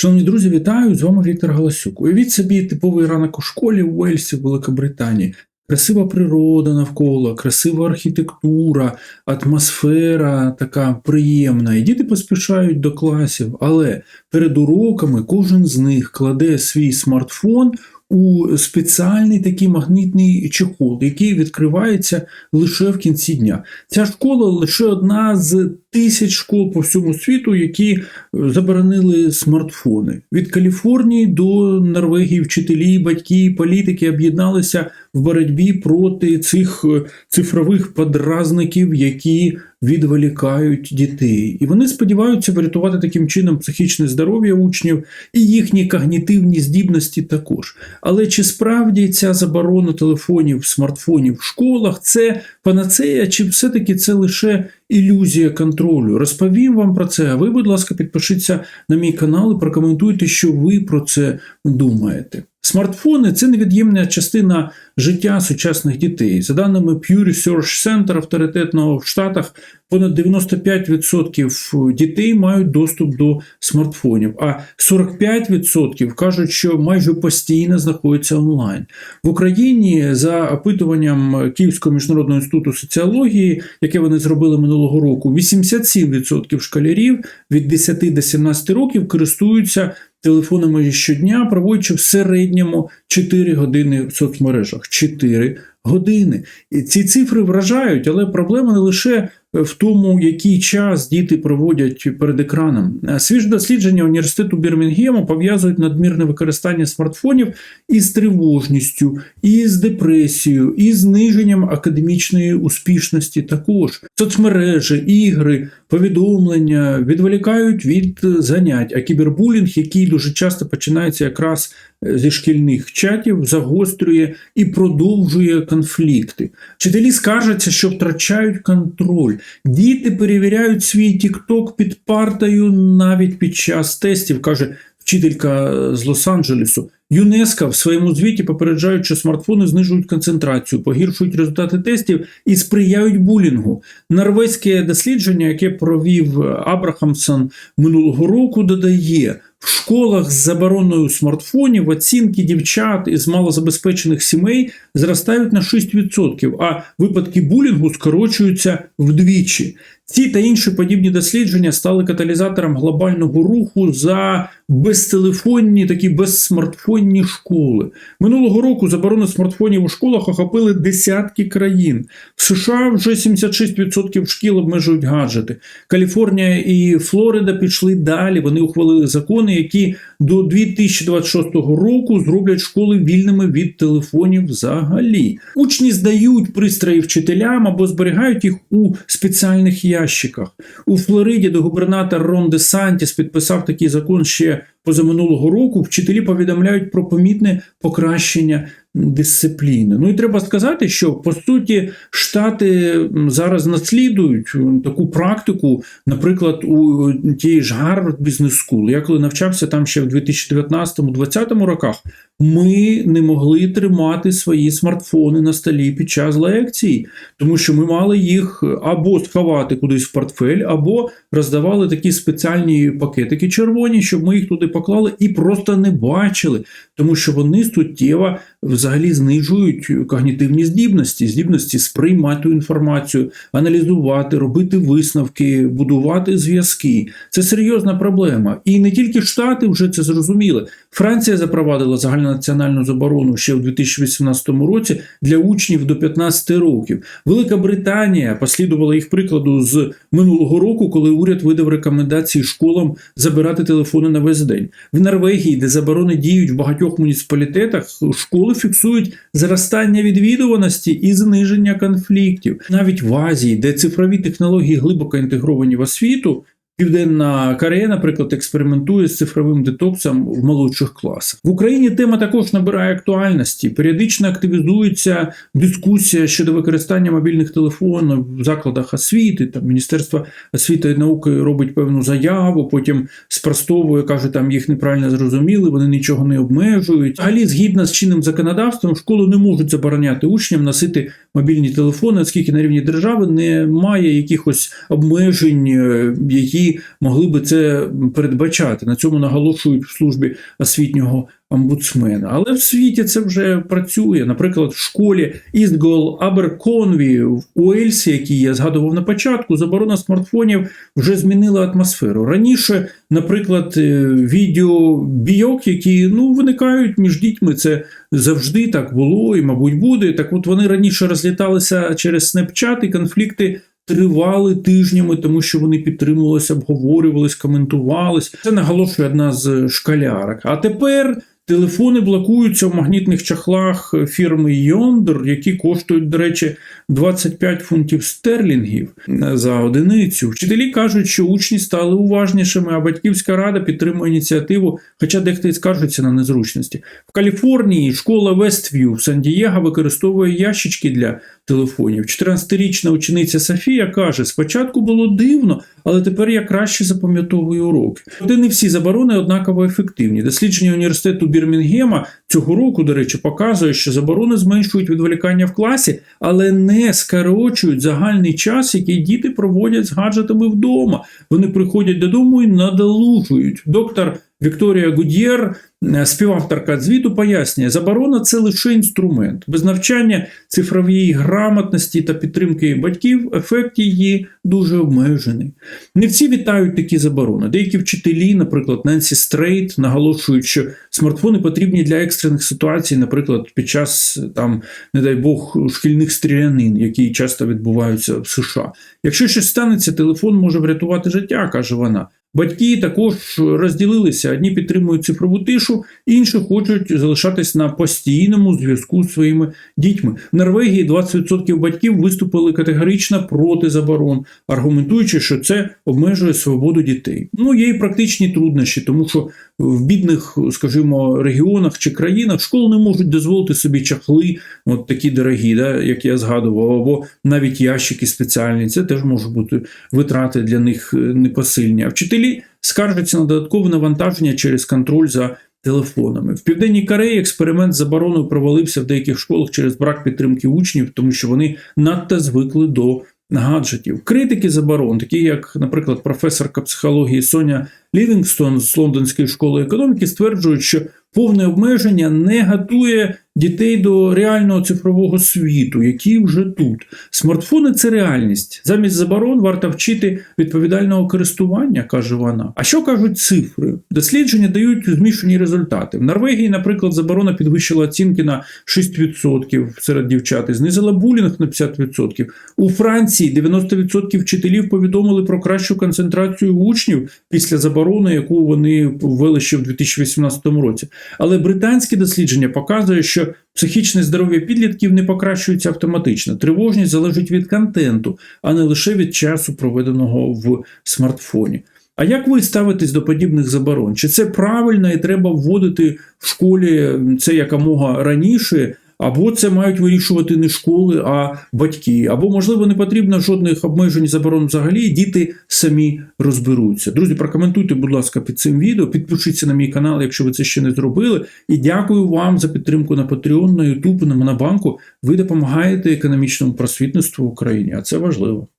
Шановні друзі, вітаю! З вами Віктор Галасюк. Уявіть собі типовий ранок у школі у Уельсі в Великобританії. Красива природа навколо, красива архітектура, атмосфера така приємна. І діти поспішають до класів, але перед уроками кожен з них кладе свій смартфон у спеціальний такий магнітний чехол, який відкривається лише в кінці дня. Ця школа лише одна з тисяч школ по всьому світу, які е, заборонили смартфони. Від Каліфорнії до Норвегії вчителі, батьки, політики об'єдналися в боротьбі проти цих е, цифрових подразників, які відволікають дітей. І вони сподіваються врятувати таким чином психічне здоров'я учнів і їхні когнітивні здібності також. Але чи справді ця заборона телефонів, смартфонів в школах це панацея, чи все-таки це лише ілюзія контролю? Розповім вам про це. А ви, будь ласка, підпишіться на мій канал і прокоментуйте, що ви про це думаєте. Смартфони це невід'ємна частина життя сучасних дітей. За даними Pew Research Center авторитетного в Штатах, понад 95% дітей мають доступ до смартфонів, а 45% кажуть, що майже постійно знаходяться онлайн. В Україні за опитуванням Київського міжнародного інституту соціології, яке вони зробили минулого року, 87% школярів від 10 до 17 років користуються телефонами щодня, проводячи в середньому 4 години в соцмережах. 4 години. І ці цифри вражають, але проблема не лише в тому, який час діти проводять перед екраном. Свіже дослідження університету Бірмінгему пов'язують надмірне використання смартфонів із тривожністю, із депресією, і зниженням академічної успішності. Також соцмережі, ігри, повідомлення відволікають від занять, а кібербулінг, який дуже часто починається якраз зі шкільних чатів, загострює і продовжує конфлікти. Вчителі скаржаться, що втрачають контроль. Діти перевіряють свій тікток під партою навіть під час тестів, каже вчителька з Лос-Анджелесу. ЮНЕСКО в своєму звіті попереджають, що смартфони знижують концентрацію, погіршують результати тестів і сприяють булінгу. Норвезьке дослідження, яке провів Абрахамсон минулого року, додає. В школах з забороною смартфонів оцінки дівчат із малозабезпечених сімей зростають на 6%, а випадки булінгу скорочуються вдвічі. Ці та інші подібні дослідження стали каталізатором глобального руху за безтелефонні, такі безсмартфонні школи. Минулого року заборону смартфонів у школах охопили десятки країн. В США вже 76% шкіл обмежують гаджети. Каліфорнія і Флорида пішли далі. Вони ухвалили закони, які до 2026 року зроблять школи вільними від телефонів взагалі. Учні здають пристрої вчителям або зберігають їх у спеціальних ящиках. У Флориді, де губернатор Рон Де Сантіс підписав такий закон ще позаминулого року, вчителі повідомляють про помітне покращення дисципліни. Ну і треба сказати, що по суті штати зараз наслідують таку практику, наприклад, у тієї ж Гарвард Бізнес School. Я коли навчався там ще в 2019-2020 роках, ми не могли тримати свої смартфони на столі під час лекцій, тому що ми мали їх або сховати кудись в портфель, або роздавали такі спеціальні пакетики червоні, щоб ми їх туди поклали і просто не бачили, тому що вони суттєво взагалі знижують когнітивні здібності, здібності сприймати інформацію, аналізувати, робити висновки, будувати зв'язки. Це серйозна проблема. І не тільки Штати вже це зрозуміли. Франція запровадила загальнонаціональну заборону ще у 2018 році для учнів до 15 років. Велика Британія послідувала їх прикладу з минулого року, коли уряд видав рекомендації школам забирати телефони на весь день. В Норвегії, де заборони діють в багатьох муніципалітетах, школи фіксують зростання відвідуваності і зниження конфліктів. Навіть в Азії, де цифрові технології глибоко інтегровані в освіту. Південна Корея, наприклад, експериментує з цифровим детоксом в молодших класах. В Україні тема також набирає актуальності. Періодично активізується дискусія щодо використання мобільних телефонів в закладах освіти. Там Міністерство освіти і науки робить певну заяву, потім спростовує, каже, там їх неправильно зрозуміли, вони нічого не обмежують. Взагалі, згідно з чинним законодавством, школи не можуть забороняти учням носити мобільні телефони, оскільки на рівні держави немає якихось обмежень, які могли би це передбачати. На цьому наголошують в службі освітнього омбудсмена. Але в світі це вже працює. Наприклад, в школі Істгол Аберконві в Уельсі, який я згадував на початку, заборона смартфонів вже змінила атмосферу. Раніше, наприклад, е, відео бійок, які ну, виникають між дітьми, це завжди так було і, мабуть, буде. Так от вони раніше розліталися через Snapchat і конфлікти. Тривали тижнями, тому що вони підтримувалися, обговорювались, коментувались. Це наголошує одна з школярок. А тепер телефони блокуються в магнітних чахлах фірми Yonder, які коштують, до речі, 25 фунтів стерлінгів за одиницю. Вчителі кажуть, що учні стали уважнішими, а батьківська рада підтримує ініціативу, хоча дехто і скаржиться на незручності. В Каліфорнії школа Веств'ю в Сан-Дієго використовує ящички для телефонів. 14-річна учениця Софія каже: спочатку було дивно, але тепер я краще запам'ятовую уроки. Проте не всі заборони однаково ефективні. Дослідження університету Бірмінгема цього року, до речі, показує, що заборони зменшують відволікання в класі, але не скорочують загальний час, який діти проводять з гаджетами вдома. Вони приходять додому і надолужують. Доктор Вікторія Гудєр, співавторка звіту, пояснює, заборона це лише інструмент. Без навчання цифрової грамотності та підтримки батьків ефект її дуже обмежений. Не всі вітають такі заборони. Деякі вчителі, наприклад, Ненсі Стрейт, наголошують, що смартфони потрібні для екстрених ситуацій, наприклад, під час там, не дай Бог, шкільних стрілянин, які часто відбуваються в США. Якщо щось станеться, телефон може врятувати життя, каже вона. Батьки також розділилися: одні підтримують цифрову тишу, інші хочуть залишатись на постійному зв'язку з своїми дітьми. В Норвегії 20% батьків виступили категорично проти заборон, аргументуючи, що це обмежує свободу дітей. Ну є і практичні труднощі, тому що в бідних, скажімо, регіонах чи країнах школи не можуть дозволити собі чахли, от такі дорогі, да, як я згадував, або навіть ящики спеціальні. Це теж можуть бути витрати для них непосильні. А вчителі скаржаться на додаткове навантаження через контроль за телефонами. В Південній Кореї експеримент з забороною провалився в деяких школах через брак підтримки учнів, тому що вони надто звикли до гаджетів. Критики заборон, такі як, наприклад, професорка психології Соня Лівінгстон з Лондонської школи економіки, стверджують, що повне обмеження не готує дітей до реального цифрового світу, який вже тут. Смартфони це реальність. Замість заборон варто вчити відповідального користування, каже вона. А що кажуть цифри? Дослідження дають змішані результати. В Норвегії, наприклад, заборона підвищила оцінки на 6% серед дівчат і знизила булінг на 50%. У Франції 90% вчителів повідомили про кращу концентрацію учнів після заборони, яку вони ввели ще в 2018 році. Але британське дослідження показує, що психічне здоров'я підлітків не покращується автоматично. Тривожність залежить від контенту, а не лише від часу, проведеного в смартфоні. А як ви ставитесь до подібних заборон? Чи це правильно і треба вводити в школі це якомога раніше? Або це мають вирішувати не школи, а батьки, або, можливо, не потрібно жодних обмежень заборон взагалі, діти самі розберуться. Друзі, прокоментуйте, будь ласка, під цим відео, підпишіться на мій канал, якщо ви це ще не зробили. І дякую вам за підтримку на Patreon, на YouTube, на Монобанку. Ви допомагаєте економічному просвітництву в Україні, а це важливо.